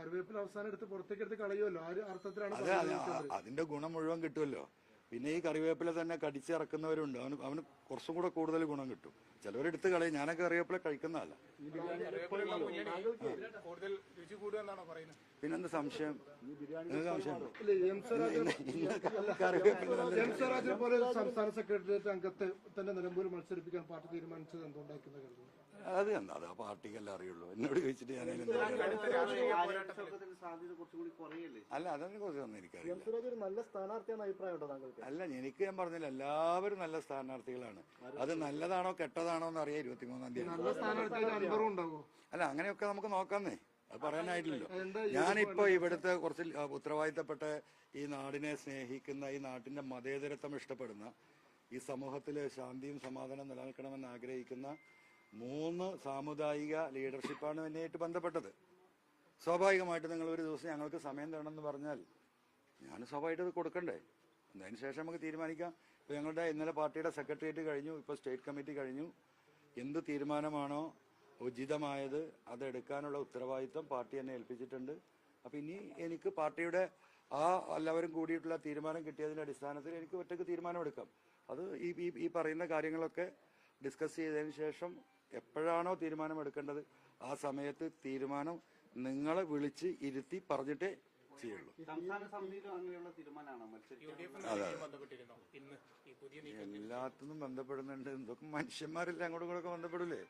കറിവേപ്പില അവസാനം എടുത്ത് പുറത്തേക്ക് എടുത്ത് കളയുമല്ലോ. ആ ഒരു അർത്ഥത്തിലാണ് അത് ആ- അതിന്റെ ഗുണം മുഴുവൻ കിട്ടുമല്ലോ. പിന്നെ ഈ കറിവേപ്പില തന്നെ കടിച്ചിറക്കുന്നവരുണ്ട്. അവന് അവന് കുറച്ചും കൂടെ കൂടുതൽ ഗുണം കിട്ടും. ചിലവരെടുത്ത് കളയും. ഞാനൊക്കെ കറിവേപ്പില കഴിക്കുന്നതല്ല. കൂടുതൽ രുചി കൂടുമെന്നാണോ പറയുന്നത്? പിന്നെന്ത് സംശയം? സ്വരാജിനെ പോലെ സംസ്ഥാന സെക്രട്ടേറിയറ്റ് അംഗത്തെ തന്നെ നിലമ്പൂർ മത്സരിപ്പിക്കാൻ പാർട്ടി തീരുമാനിച്ചത് എന്തുണ്ടാക്കുന്ന അത് എന്താ? അത് ആ പാർട്ടിക്കല്ലേ അറിയുള്ളൂ. എന്നോട് ചോദിച്ചിട്ട് ഞാൻ അല്ല അതിനെ കുറിച്ചൊന്നും എനിക്കറിയില്ല. സ്വരാജ് നല്ല സ്ഥാനാർത്ഥിയാണ് അല്ല എനിക്ക് ഞാൻ പറഞ്ഞില്ല. എല്ലാവരും നല്ല സ്ഥാനാർത്ഥികളാണ്. അത് നല്ലതാണോ കെട്ടതാണോ എന്ന് അറിയാം ഇരുപത്തിമൂന്നാം തീയതി. അല്ല അങ്ങനെയൊക്കെ നമുക്ക് നോക്കാന്നേ. അത് പറയാനായിട്ടില്ലല്ലോ. ഞാനിപ്പോ ഇവിടുത്തെ കുറച്ച് ഉത്തരവാദിത്തപ്പെട്ട ഈ നാടിനെ സ്നേഹിക്കുന്ന ഈ നാട്ടിന്റെ മതേതരത്വം ഇഷ്ടപ്പെടുന്ന ഈ സമൂഹത്തിൽ ശാന്തിയും സമാധാനം നിലനിൽക്കണമെന്ന് ആഗ്രഹിക്കുന്ന മൂന്ന് സാമുദായിക ലീഡർഷിപ്പാണ് എന്നെയായിട്ട് ബന്ധപ്പെട്ടത്. സ്വാഭാവികമായിട്ട് നിങ്ങൾ ഒരു ദിവസം ഞങ്ങൾക്ക് സമയം തരണമെന്ന് പറഞ്ഞാൽ ഞാൻ സ്വാഭാവികമായിട്ട് അത് കൊടുക്കണ്ടേ. അതിന് ശേഷം നമുക്ക് തീരുമാനിക്കാം. ഇപ്പൊ ഞങ്ങളുടെ ഇന്നലെ പാർട്ടിയുടെ സെക്രട്ടേറിയറ്റ് കഴിഞ്ഞു ഇപ്പൊ സ്റ്റേറ്റ് കമ്മിറ്റി കഴിഞ്ഞു. എന്ത് തീരുമാനമാണോ ഉചിതമായത് അതെടുക്കാനുള്ള ഉത്തരവാദിത്വം പാർട്ടി എന്നെ ഏൽപ്പിച്ചിട്ടുണ്ട്. അപ്പൊ ഇനി എനിക്ക് പാർട്ടിയുടെ ആ എല്ലാവരും കൂടിയിട്ടുള്ള തീരുമാനം കിട്ടിയതിന്റെ അടിസ്ഥാനത്തിൽ എനിക്ക് ഒറ്റയ്ക്ക് തീരുമാനമെടുക്കാം അത് ഈ ഈ- പറയുന്ന കാര്യങ്ങളൊക്കെ ഡിസ്കസ് ചെയ്തതിന് ശേഷം എപ്പോഴാണോ തീരുമാനം എടുക്കേണ്ടത് ആ സമയത്ത് തീരുമാനം നിങ്ങളെ വിളിച്ച് ഇരുത്തി പറഞ്ഞിട്ടേ ചെയ്യുള്ളൂ. എല്ലാത്തിനും ബന്ധപ്പെടുന്നുണ്ട്. എന്തൊക്കെ മനുഷ്യന്മാരെല്ലാം അങ്ങോട്ടും ഇങ്ങോട്ടൊക്കെ ബന്ധപ്പെടില്ലേ